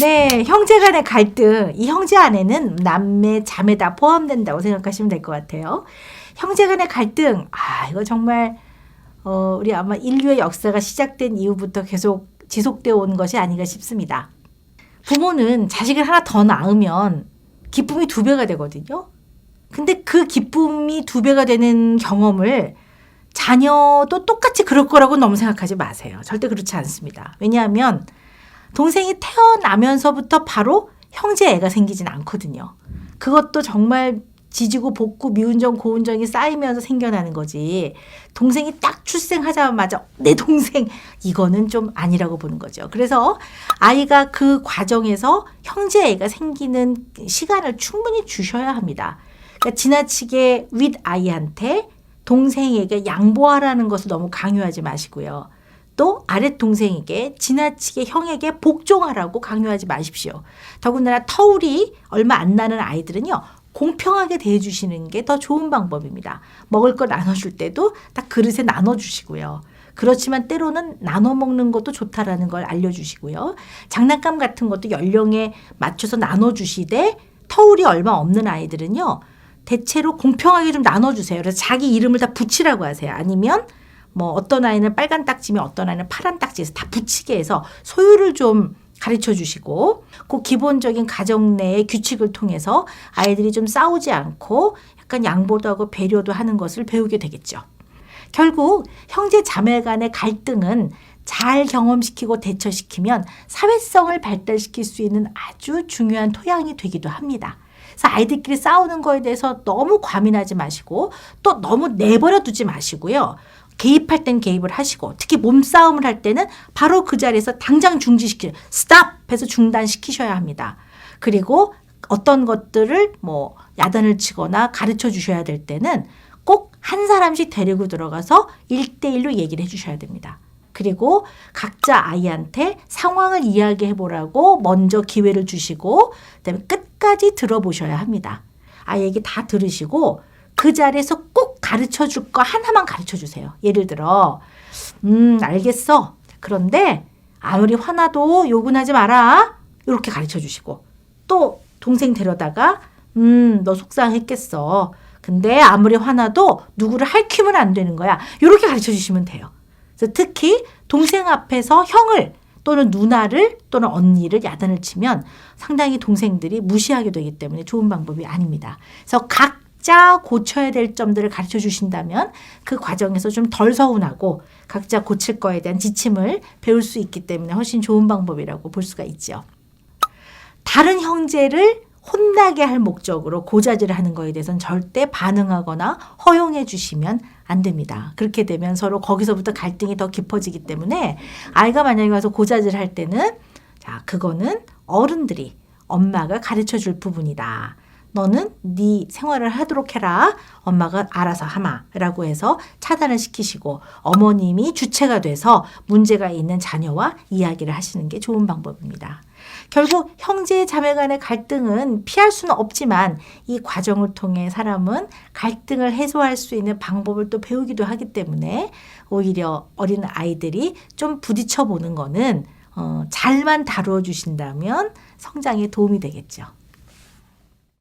네, 형제 간의 갈등. 이 형제 안에는 남매, 자매 다 포함된다고 생각하시면 될 것 같아요. 형제 간의 갈등. 아, 이거 정말, 어, 우리 아마 인류의 역사가 시작된 이후부터 계속 지속되어 온 것이 아닌가 싶습니다. 부모는 자식을 하나 더 낳으면 기쁨이 두 배가 되거든요. 근데 그 기쁨이 두 배가 되는 경험을 자녀도 똑같이 그럴 거라고 너무 생각하지 마세요. 절대 그렇지 않습니다. 왜냐하면 동생이 태어나면서부터 바로 형제 애가 생기진 않거든요. 그것도 정말 지지고 볶고 미운정 고운정이 쌓이면서 생겨나는 거지. 동생이 딱 출생하자마자 내 동생 이거는 좀 아니라고 보는 거죠. 그래서 아이가 그 과정에서 형제 애가 생기는 시간을 충분히 주셔야 합니다. 그러니까 지나치게 윗 아이한테 동생에게 양보하라는 것을 너무 강요하지 마시고요. 또 아랫 동생에게 지나치게 형에게 복종하라고 강요하지 마십시오. 더군다나 터울이 얼마 안 나는 아이들은요. 공평하게 대해주시는 게 더 좋은 방법입니다. 먹을 거 나눠줄 때도 딱 그릇에 나눠주시고요. 그렇지만 때로는 나눠 먹는 것도 좋다라는 걸 알려주시고요. 장난감 같은 것도 연령에 맞춰서 나눠주시되 터울이 얼마 없는 아이들은요. 대체로 공평하게 좀 나눠주세요. 그래서 자기 이름을 다 붙이라고 하세요. 아니면 뭐 어떤 아이는 빨간 딱지면 어떤 아이는 파란 딱지에서 다 붙이게 해서 소유를 좀 가르쳐 주시고 그 기본적인 가정 내의 규칙을 통해서 아이들이 좀 싸우지 않고 약간 양보도 하고 배려도 하는 것을 배우게 되겠죠. 결국 형제 자매 간의 갈등은 잘 경험시키고 대처시키면 사회성을 발달시킬 수 있는 아주 중요한 토양이 되기도 합니다. 그래서 아이들끼리 싸우는 거에 대해서 너무 과민하지 마시고 또 너무 내버려 두지 마시고요. 개입할 땐 개입을 하시고 특히 몸싸움을 할 때는 바로 그 자리에서 당장 중지시키 스탑 해서 중단시키셔야 합니다. 그리고 어떤 것들을 뭐 야단을 치거나 가르쳐 주셔야 될 때는 꼭 한 사람씩 데리고 들어가서 일대일로 얘기를 해 주셔야 됩니다. 그리고 각자 아이한테 상황을 이야기해 보라고 먼저 기회를 주시고 그다음에 끝까지 들어보셔야 합니다. 아이 얘기 다 들으시고 그 자리에서 꼭 가르쳐 줄 거 하나만 가르쳐 주세요. 예를 들어 음, 알겠어. 그런데 아무리 화나도 욕은 하지 마라. 이렇게 가르쳐 주시고 또 동생 데려다가 음, 너 속상했겠어. 근데 아무리 화나도 누구를 할퀴면 안 되는 거야. 이렇게 가르쳐 주시면 돼요. 그래서 특히 동생 앞에서 형을 또는 누나를 또는 언니를 야단을 치면 상당히 동생들이 무시하게 되기 때문에 좋은 방법이 아닙니다. 그래서 각 자 고쳐야 될 점들을 가르쳐 주신다면 그 과정에서 좀 덜 서운하고 각자 고칠 거에 대한 지침을 배울 수 있기 때문에 훨씬 좋은 방법이라고 볼 수가 있죠. 다른 형제를 혼나게 할 목적으로 고자질을 하는 거에 대해서는 절대 반응하거나 허용해 주시면 안 됩니다. 그렇게 되면 서로 거기서부터 갈등이 더 깊어지기 때문에 아이가 만약에 와서 고자질을 할 때는 자, 그거는 어른들이 엄마가 가르쳐 줄 부분이다. 너는 네 생활을 하도록 해라. 엄마가 알아서 하마라고 해서 차단을 시키시고 어머님이 주체가 돼서 문제가 있는 자녀와 이야기를 하시는 게 좋은 방법입니다. 결국 형제 자매 간의 갈등은 피할 수는 없지만 이 과정을 통해 사람은 갈등을 해소할 수 있는 방법을 또 배우기도 하기 때문에 오히려 어린 아이들이 좀 부딪혀 보는 거는 어, 잘만 다루어 주신다면 성장에 도움이 되겠죠.